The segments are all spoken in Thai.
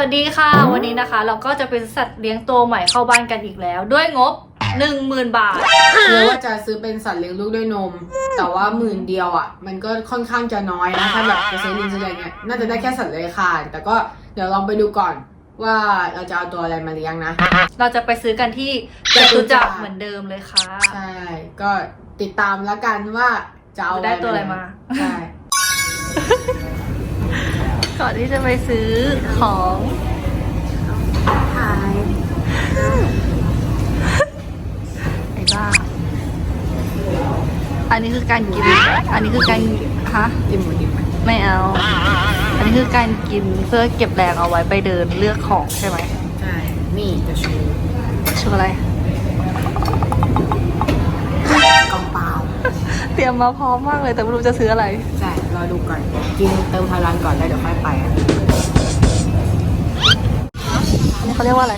วัสดีค่ะ วันนี้นะคะ เราก็จะเป็นสัตว์เลี้ยงตัวใหม่เข้าบ้านกันอีกแล้ว ด้วยงบ 10,000 บาท หรือว่าจะซื้อเป็นสัตว์เลี้ยงลูกด้วยนม แต่ว่าหมื่นเดียวอะ มันก็ค่อนข้างจะน้อยนะถ้าแบบจะซื้อลิงซื้ออะไรเงี้ยน่าจะได้แค่สัตว์เลื้อยคลานแต่ก็เดี๋ยวลองไปดูก่อนว่าเราจะเอาตัวอะไรมาเลี้ยงนะ เราจะไปซื้อกันที่จตุจักรเหมือนเดิมเลยค่ะ ใช่ ก็ติดตามแล้วกันว่าจะเอาได้ตัวอะไรมาใช่ ก่อนที่จะไปซื้อของถ่ายไอ้บ้า อันนี้คือการกิน อันนี้คือการฮะอิ่มหมดอิ่มหมดไม่เอา อันนี้คือการกินเพื่อเก็บแรงเอาไว้ไปเดินเลือกของใช่ไหมใช่ นี่จะชูชื่ออะไร เตรียมมาพร้อมมากเลยแต่ไม่รู้จะซื้ออะไร ใช่รอดูก่อน กินเติมพลังก่อนแล้วเดี๋ยวค่อยไปอะอันนี้เขาเรียกว่าอะไร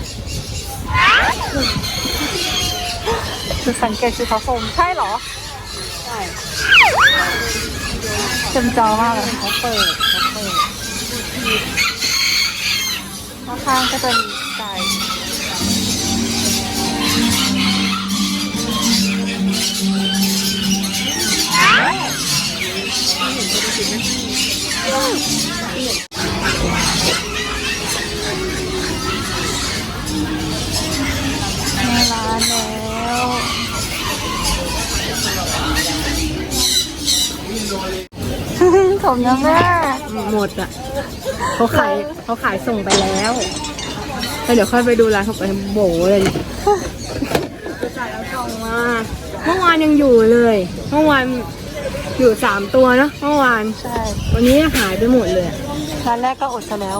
คือสังเกตคือเขาโฟมใช่เหรอ ใช่เต็มจอมากเลยเขาเปิดเขาเปิดข้างๆก็จะมี สมยังแม่หมดอะเขาขายเขาขายส่งไปแล้วแล้วเดี๋ยวค่อยไปดูร้านเขาไปโบเลยจ่ายแล้วกล่องมาเมื่อวานยังอยู่เลย เมื่อวานอยู่สามตัวเนอะเมื่อวานใช่วันนี้หายไปหมดเลยอะร้านแรกก็อดซะแล้ว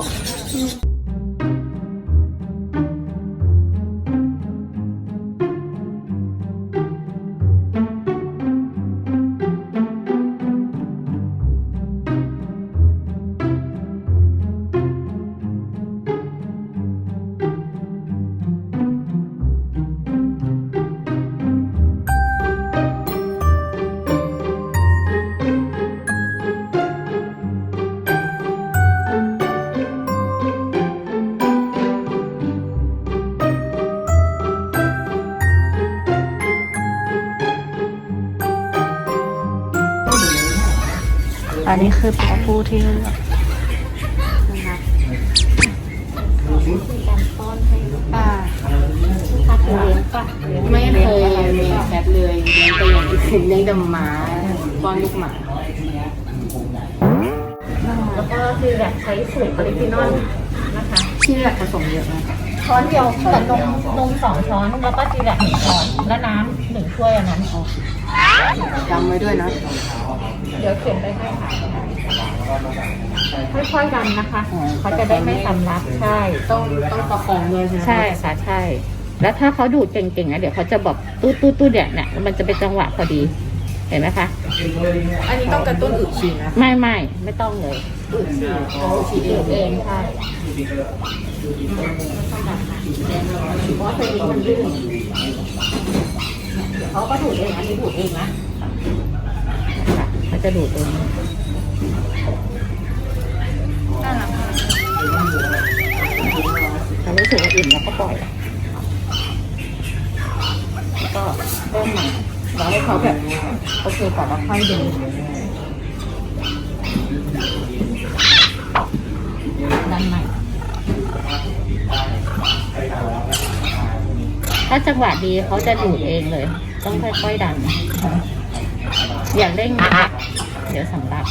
คือตัวผู้ที่เลือกอ่าไม่เคยมีแคทเลยเลี้ยงแต่อย่างอื่นเลี้ยงแต่หมาป้อนลูกหมาแล้วก็คือแบบใช้สูตรออริจินอลนะคะที่แบบผสมเยอะมากช้อนเดียวแต่นมนมสองช้อนแล้วก็จีแบกหนึ่งช้อนและน้ำหนึ่งถ้วยอันนั้นจำไว้ด้วยนะ เดี๋ยวเขียนไปให้ค่ะ ค่อยๆดันนะคะ เขาจะได้ไม่สำลักใช่ ต้องต้องประคองด้วยใช่ไหมใช่ค่ะใช่ แล้วถ้าเขาดูดเก่งๆนะเดี๋ยวเขาจะแบบตู้ตู้ตู้เนี่ยเนี่ยมันจะเป็นจังหวะพอดี เห็นไหมคะ อันนี้ต้องกระตุ้นอึฉี่นะไม่ไม่ไม่ต้องเลยอึฉี่เขาฉี่ดูเองดเองใช่เพราะว่าตัวนี้มันลื่นเดี๋ยวเขาก็ดูดเองอันนี้ดูดเองนะค่ะเขาจะดูดเอง ปล่อยก็เริ่มใหม่รอให้เขาแบบโอเคก่อนแล้วค่อยดึงดันใหม่ถ้าจังหวะดีเขาจะดูดเองเลย ต้องค่อยๆดัน อย่าเร่งนะคะเดี๋ยวสำลัก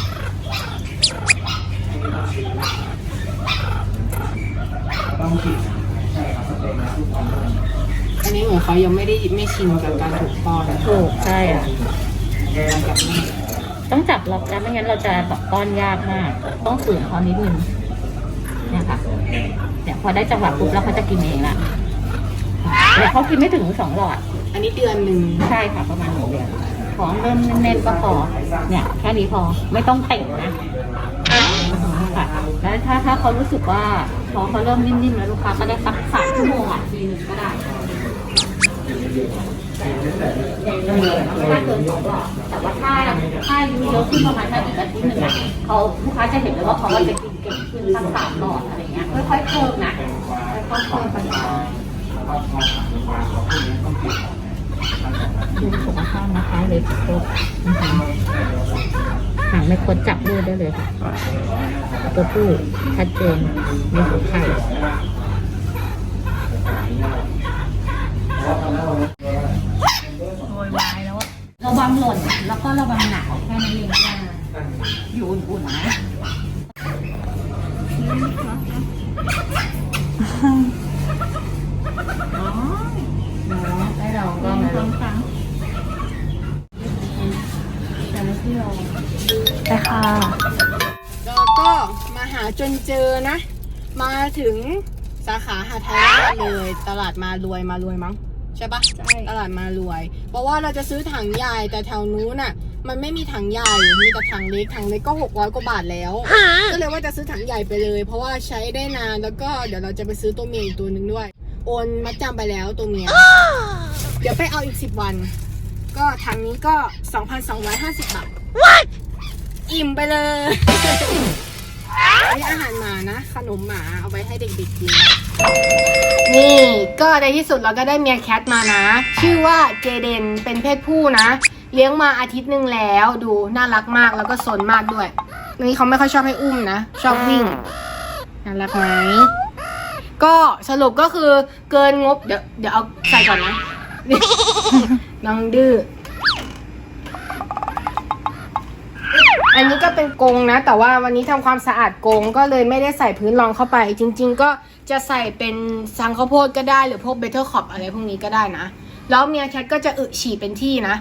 อั นนี้เหมือนเขายังไม่ได้ไม่ชินกับการถูกป้อนถูกใช่อะกับแม่ต้องจับล็อกนะไม่งั้นเราจะแบบป้อนยากมาก ต้องฝืนเขานิดนึงเนี่ยค่ะเนี่ยพอได้จังหวะปุ๊บแล้วเขาจะกินเองละแต่เขากินไม่ถึงสองหลอด อันนี้เดือนหนึ่งใช่ค่ะ ประมาณหนึ่งเดือนของเริ่มแน่นๆก็พอเนี่ย แค่นี้พอไม่ต้องเต่งนะ ค่ะ แล้วถ้าถ้าเขารู้สึกว่าพองเขาเริ่มนิ่มๆแล้วลูกค้าก็ได้สักสามชั่วโมงอะทีหนึ่งก็ได้ถ้าเกินสองหลอดแต่ว่าถ้าถ้าอายุเยอะขึ้นประมาณถ้าอีกอาทิตย์หนึ่งอะเขาลูกค้าจะเห็นเลยว่าเขาว่าจะกินเก่งขึ้นสักสามหลอดอะไรเงี้ยค่อยๆเพิ่มนะค่อยๆเพิ่มไปดูสุขภาพนะคะเลยครบนะคะ หางไม่ควรจับดูได้เลยค่ะ ตัวผู้ชัดเจนมีหัวไข่โวยวายแล้วอะระวังหล่นแล้วก็ระวังหนาวแค่นั้นเองค่ะอยู่อุ่นๆนะได้ลองก็มา ไปค่ะแล้วก็มาหาจนเจอนะ มาถึงสาขาหาดไทยราชเลยตลาดมารวยมารวยมั้งใช่ปะใช่ตลาดมารวย เพราะว่าเราจะซื้อถังใหญ่แต่แถวนู้นน่ะ มันไม่มีถังใหญ่มีแต่ถังเล็กถังเล็กก็หกร้อยกว่าบาทแล้วก็เลยว่าจะซื้อถังใหญ่ไปเลย เพราะว่าใช้ได้นานแล้วก็เดี๋ยวเราจะไปซื้อตัวเมียอีกตัวหนึ่งด้วย โอนมัดจำไปแล้วตัวเมียเดี๋ยวไปเอาอีกสิบวัน ก็ถังนี้ก็2,250บาท อิ่มไปเลยอันนี้อาหารหมานะ ขนมหมาเอาไว้ให้เด็กๆกิน นี่ก็ในที่สุดเราก็ได้เมียแคทมานะ ชื่อว่าเจเดนเป็นเพศผู้นะ เลี้ยงมาอาทิตย์หนึ่งแล้วดูน่ารักมากแล้วก็สนมากด้วยนี่เขาไม่ค่อยชอบให้อุ้มนะ ชอบวิ่งน่ารักไหมก็สรุปก็คือเกินงบ เดี๋ยวเดี๋ยวเอาใส่ก่อนนะน้องดื้อ อันนี้ก็เป็นกรงนะ แต่ว่าวันนี้ทำความสะอาดกรงก็เลยไม่ได้ใส่พื้นรองเข้าไป จริง ๆ ก็จะใส่เป็นซังข้าวโพดก็ได้หรือพวกเบเทอร์คอปอะไรพวกนี้ก็ได้นะ แล้วเมียแคทก็จะอึฉี่เป็นที่นะ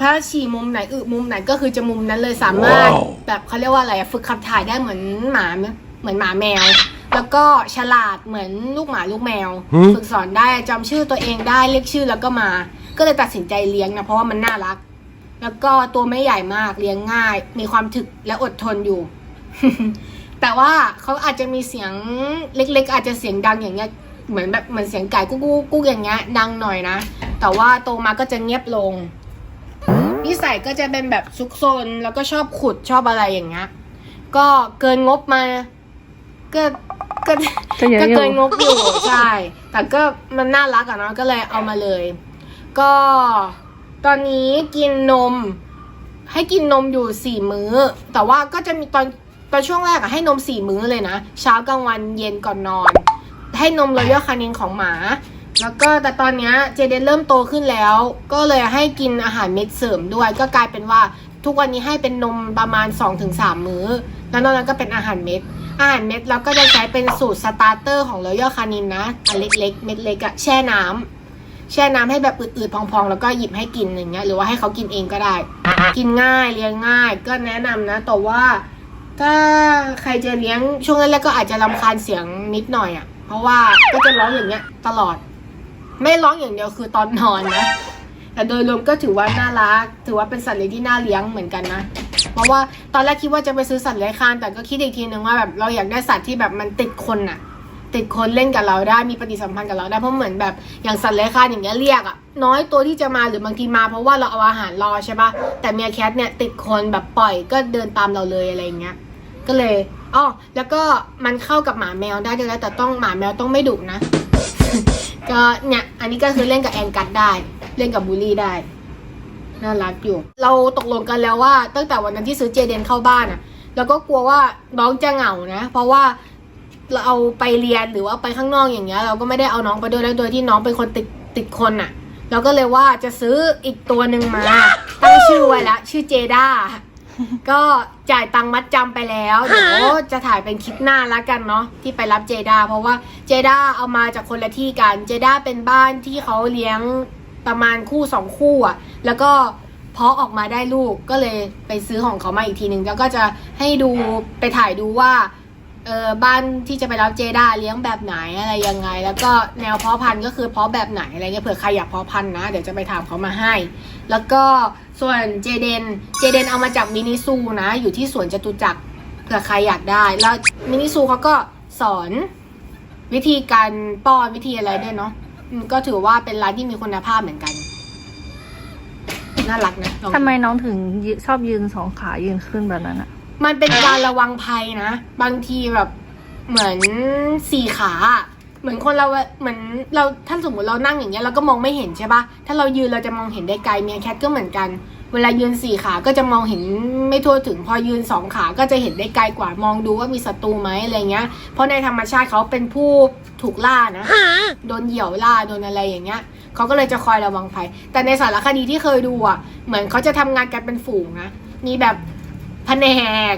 ถ้าฉี่มุมไหนอึมุมไหนก็คือจะมุมนั้นเลยสามารถแบบเขาเรียกว่าอะไรอะฝึกขับถ่ายได้เหมือนหมาเหมือนหมาแมว แล้วก็ฉลาดเหมือนลูกหมาลูกแมว ฝึกสอนได้จำชื่อตัวเองได้เรียกชื่อแล้วก็มา ก็เลยตัดสินใจเลี้ยงนะเพราะว่ามันน่ารัก แล้วก็ตัวไม่ใหญ่มากเลี้ยงง่าย มีความถึกและอดทนอยู่ แต่ว่าเขาอาจจะมีเสียงเล็ก ๆ อาจจะเสียงดังอย่างเงี้ยเหมือนแบบเหมือนเสียงไก่กุ๊กกุ๊กกุ๊กอย่างเงี้ยดังหน่อยนะ แต่ว่าโตมาก็จะเงียบลงนิสัยก็จะเป็นแบบซุกซนแล้วก็ชอบขุดชอบอะไรอย่างเงี้ยก็เกินงบมา ก็ก็ก็เยอะก็อยู่เกินงบอยู่ใช่ แต่ก็มันน่ารักอะเนาะก็เลยเอามาเลย ก็ ตอนนี้กินนม ให้กินนมอยู่สี่มื้อ แต่ว่าก็จะมีตอนตอนช่วงแรกอะให้นมสี่มื้อเลยนะ เช้ากลางวันเย็นก่อนนอน ให้นมรอยัลคานินของหมา แล้วก็แต่ตอนเนี้ยเจเดนเริ่มโตขึ้นแล้ว ก็เลยให้กินอาหารเม็ดเสริมด้วย ก็กลายเป็นว่าทุกวันนี้ให้เป็นนมประมาณ 2-3 มื้อ แล้วนอกนั้นก็เป็นอาหารเม็ด อาหารเม็ดเราก็จะใช้เป็นสูตรสตาร์เตอร์ของรอยัลคานินนะอันเล็กๆ เม็ดเล็กอะแช่น้ำ แช่น้ำให้แบบอืดๆพองๆ แล้วก็หยิบให้กินอย่างเงี้ยหรือว่าให้เขากินเองก็ได้ กินง่ายเลี้ยงง่าย ก็แนะนำนะ แต่ว่า ถ้าใครจะเลี้ยงช่วงแรกๆก็อาจจะรำคาญเสียงนิดหน่อยอะ่ะ เพราะว่าก็จะร้องอย่างเงี้ย ตลอด ไม่ร้องอย่างเดียวคือตอนนอนนะแต่โดยรวมก็ถือว่าน่ารัก ถือว่าเป็นสัตว์เลี้ยงที่น่าเลี้ยงเหมือนกันนะ เพราะว่าตอนแรกคิดว่าจะไปซื้อสัตว์เลื้อยคานแต่ก็คิดอีกทีนึงว่าแบบเราอยากได้สัตว์ที่แบบมันติดคนน่ะ ติดคนเล่นกับเราได้มีปฏิสัมพันธ์กับเราได้เพราะเหมือนแบบอย่างสัตว์เลื้อยคลานอย่างเงี้ยเรียกอะน้อยตัวที่จะมาหรือบางทีมา เพราะว่าเราเอาอาหารรอใช่ปะแต่เมียแคทเนี่ยติดคนแบบปล่อยก็เดินตามเราเลยอะไรเงี้ยก็เลยอ๋อแล้วก็มันเข้ากับหมาแมวได้ด้วยแล้วแต่ต้องหมาแมวต้องไม่ดุนะ ก็เนี่ยอันนี้ก็คือเล่นกับแอนกัดได้ เล่นกับบูลลี่ได้น่ารักอยู่ เราตกลงกันแล้วว่าตั้งแต่วันนั้นที่ซื้อเจเดนเข้าบ้านอะแล้วก็กลัวว่าน้องจะเหงานะ เพราะว่า เราเอาไปเรียนหรือว่าไปข้างนอกอย่างเงี้ย เราก็ไม่ได้เอาน้องไปด้วยแล้วโดยที่น้องเป็นคนติดติดคนอะเราก็เลยว่าจะซื้ออีกตัวหนึ่งมาตั้งชื่อไว้แล้วชื่อเจด้าก็จ่ายตังค์มัดจำไปแล้วเดี๋ยวจะถ่ายเป็นคลิปหน้าแล้วกันเนาะที่ไปรับเจด้าเพราะว่าเจด้าเอามาจากคนละที่กันเจด้าเป็นบ้านที่เขาเลี้ยงประมาณคู่สองคู่อะแล้วก็เพาะออกมาได้ลูกก็เลยไปซื้อของเขามาอีกทีหนึ่งแล้วก็จะให้ดูไปถ่ายดูว่า เออบ้านที่จะไปรับเจด้าเลี้ยงแบบไหนอะไรยังไง แล้วก็แนวเพาะพันธุ์ก็คือเพาะแบบไหนอะไรเงี้ยเผื่อใครอยากเพาะพันธุ์นะเดี๋ยวจะไปถามเขามาให้ แล้วก็ส่วนเจเดนเจเดนเอามาจากมินิซูนะ อยู่ที่สวนจตุจักรเผื่อใครอยากได้ แล้วมินิซูเขาก็สอนวิธีการป้อนวิธีอะไรด้วยเนาะก็ถือว่าเป็นร้านที่มีคุณภาพเหมือนกันน่ารักนะทำไมน้องถึงชอบยืนสองขายืนขึ้นแบบนั้นอะ มันเป็นการระวังภัยนะ บางทีแบบเหมือนสี่ขาอะเหมือนคนเราเหมือนเราท่านสมมติเรานั่งอย่างเงี้ยเราก็มองไม่เห็นใช่ปะถ้าเรายืนเราจะมองเห็นได้ไกลเมียแคทก็เหมือนกัน เวลายืนสี่ขาก็จะมองเห็นไม่ทั่วถึง พอยืนสองขาก็จะเห็นได้ไกลกว่ามองดูว่ามีศัตรูไหมอะไรเงี้ย เพราะในธรรมชาติเขาเป็นผู้ถูกล่านะโดนเหยี่ยวล่าโดนอะไรอย่างเงี้ยเขาก็เลยจะคอยระวังภัย แต่ในสารคดีที่เคยดูอะเหมือนเขาจะทำงานกันเป็นฝูงนะมีแบบ แผนก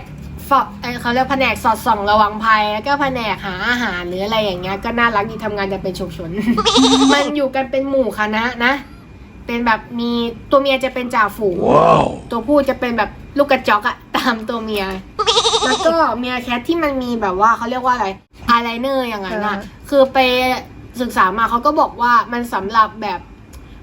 ฟอเอ่อเขาเรียกแผนกสอดส่องระวังภัย แล้วก็แผนกหาอาหารหรืออะไรอย่างเงี้ย ก็น่ารักดีทำงานกันเป็นชุมชน มันอยู่กันเป็นหมู่คณะนะ เป็นแบบมีตัวเมียจะเป็นจ่าฝูงตัวผู้จะเป็นแบบลูกกระจอกอะตามตัวเมีย แล้วก็เมียแคทที่มันมีแบบว่าเขาเรียกว่าอะไรอายไลเนอร์อย่างนั้นอะเออคือไปศึกษามาเขาก็บอกว่ามันสำหรับแบบ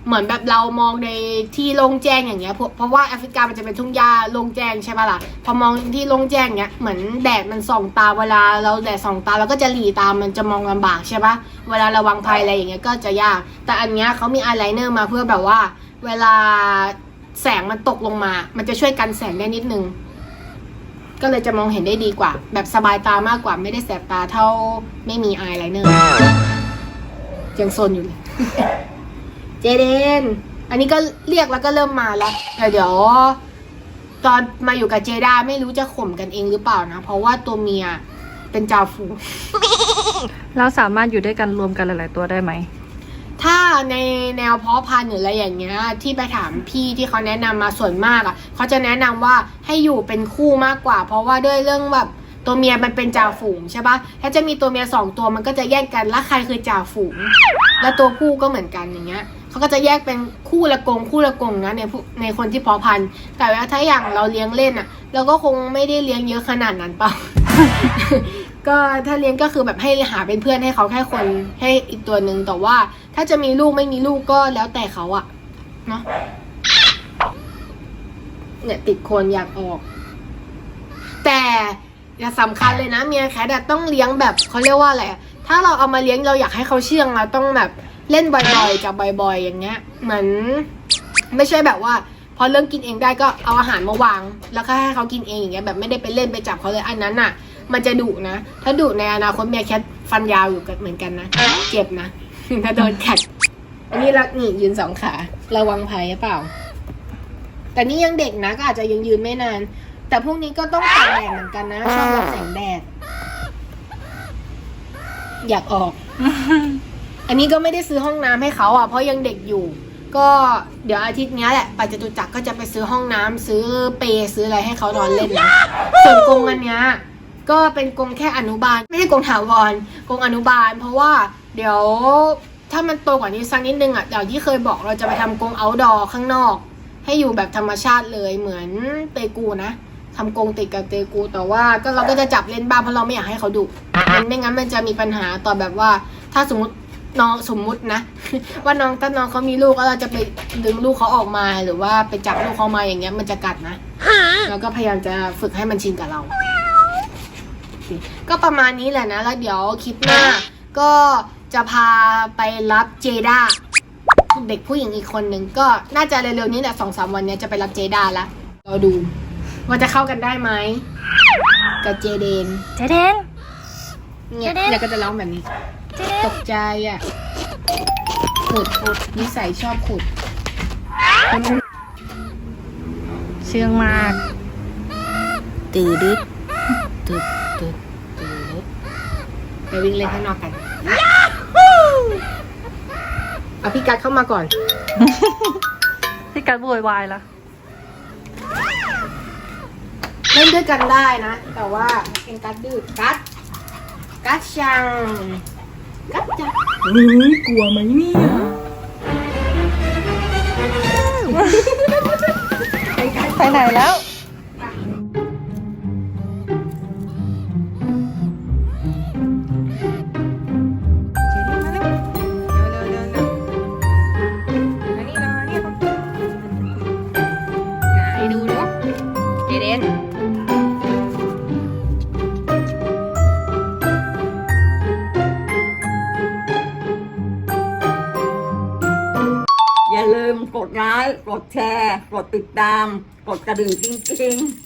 เหมือนแบบเรามองในที่โล่งแจ้งอย่างเงี้ย เพราะว่าแอฟริกามันจะเป็นทุ่งหญ้าโล่งแจ้งใช่ปะล่ะ พอมองที่โล่งแจ้งเงี้ย เหมือนแดดมันส่องตาเวลาเราแดดส่องตาเราก็จะหลีตา มันจะมองลำบากใช่ปะเวลาระวังภัยอะไรอย่างเงี้ยก็จะยาก แต่อันเนี้ยเขามีอายไลเนอร์มาเพื่อแบบว่า เวลาแสงมันตกลงมา มันจะช่วยกันแสงได้นิดนึง ก็เลยจะมองเห็นได้ดีกว่า แบบสบายตามากกว่าไม่ได้แสบตาเท่าไม่มีอายไลเนอร์ยังโซนอยู่เลย เจเดน อันนี้ก็เรียกแล้วก็เริ่มมาแล้วแต่เดี๋ยว ตอนมาอยู่กับเจด้าไม่รู้จะข่มกันเองหรือเปล่านะ เพราะว่าตัวเมียเป็นจ่าฝูงเราสามารถอยู่ด้วยกันรวมกันหลาย ๆ ตัวได้ไหม ถ้าในแนวเพาะพันธุ์หรืออะไรอย่างเงี้ย ที่ไปถามพี่ที่เขาแนะนำมาส่วนมากอะเขาจะแนะนำว่าให้อยู่เป็นคู่มากกว่า เพราะว่าด้วยเรื่องแบบตัวเมียมันเป็นจ่าฝูงใช่ปะถ้าจะมีตัวเมียสองตัวมันก็จะแยกกันแล้วใครคือจ่าฝูง แล้วตัวผู้ก็เหมือนกันอย่างเงี้ย เขาก็จะแยกเป็นคู่ละกงคู่ละกงนะในในคนที่เพาะพันธุ์แต่ว่าถ้าอย่างเราเลี้ยงเล่นอะ เราก็คงไม่ได้เลี้ยงเยอะขนาดนั้นเปล่าก็ถ้าเลี้ยงก็คือแบบให้หาเป็นเพื่อนให้เขาแค่คนให้อีกตัวหนึ่งแต่ว่า ถ้าจะมีลูกไม่มีลูกก็แล้วแต่เขาอะเนาะเนี่ยติดโคนอยากออก แต่อย่าสำคัญเลยนะเมียแคทต้องเลี้ยงแบบเขาเรียกว่าอะไรถ้าเราเอามาเลี้ยงเราอยากให้เขาเชื่องเราต้องแบบ เล่นบ่อยๆจับบ่อยๆ อย่างเงี้ยเหมือนไม่ใช่แบบว่า พอเริ่มกินเองได้ก็เอาอาหารมาวาง แล้วก็ให้เขากินเองอย่างเงี้ยแบบไม่ได้ไปเล่นไปจับเขาเลยอันนั้นอะมันจะดุนะ ถ้าดุในอนาคตเมียแคทฟันยาวอยู่กันเหมือนกันนะเจ็บนะถ้าโดนกัดอันนี้รักนี่ยืนสองขาระวังภัยเปล่า แต่นี่ยังเด็กนะก็อาจจะยังยืนไม่นาน แต่พวกนี้ก็ต้องตากแดดเหมือนกันนะชอบรับแสงแดด อยากออก อันนี้ก็ไม่ได้ซื้อห้องน้ำให้เขาอะเพราะยังเด็กอยู่ ก็เดี๋ยวอาทิตย์เนี้ยแหละไปจตุจักรก็จะไปซื้อห้องน้ำซื้อเปรย์ซื้ออะไรให้เขานอนเล่นนะส่วนกรงอันเนี้ยก็เป็นกรงแค่อนุบาล ไม่ใช่กรงถาวรกรงอนุบาล เพราะว่าเดี๋ยวถ้ามันโตกว่านี้สักนิดนึงอะอย่างที่เคยบอกเราจะไปทำกรง outdoor ข้างนอก ให้อยู่แบบธรรมชาติเลยเหมือนเตกูนะทำกรงติดกับเตกูแต่ว่าก็เราก็จะจับเล่นบ้างเพราะเราไม่อยากให้เขาดุมันไม่งั้นมันจะมีปัญหาต่อแบบว่า ถ้าสมมติ น้องสมมุตินะ ว่าน้องถ้าน้องเขามีลูกแล้วเราจะไปดึงลูกเขาออกมาหรือว่าไปจับลูกเขามาอย่างเงี้ยมันจะกัดนะเราก็พยายามจะฝึกให้มันชินกับเรา ก็ประมาณนี้แหละนะ แล้วเดี๋ยวคลิปหน้า ก็จะพาไปรับเจด้าเด็กผู้หญิงอีกคนหนึ่งก็น่าจะเร็วๆนี้แหละสองสามวันเนี้ยจะไปรับเจด้าละรอดู ว่าจะเข้ากันได้ไหมกับเจเดน เจเดนเนี่ยเจเดนแล้วก็จะร้องแบบนี้เจเด ตนกใจอะ ขุดขุดนิสัยชอบขุด เชื่องมาก ตื่ดึดตื่ดตื่ดตื่ดไปวิ่งเล่นข้างนอกกัน เอาพี่กัดเข้ามาก่อน พี่กัดโวยวายละเล่นด้วยกันได้นะ แต่ว่าเป็นกัดดื้อกัดกัดชัง กัดจังเฮ้ยกลัวไหมเนี่ยไปไหนแล้ว กดติดตาม กดกระดิ่งจริงๆ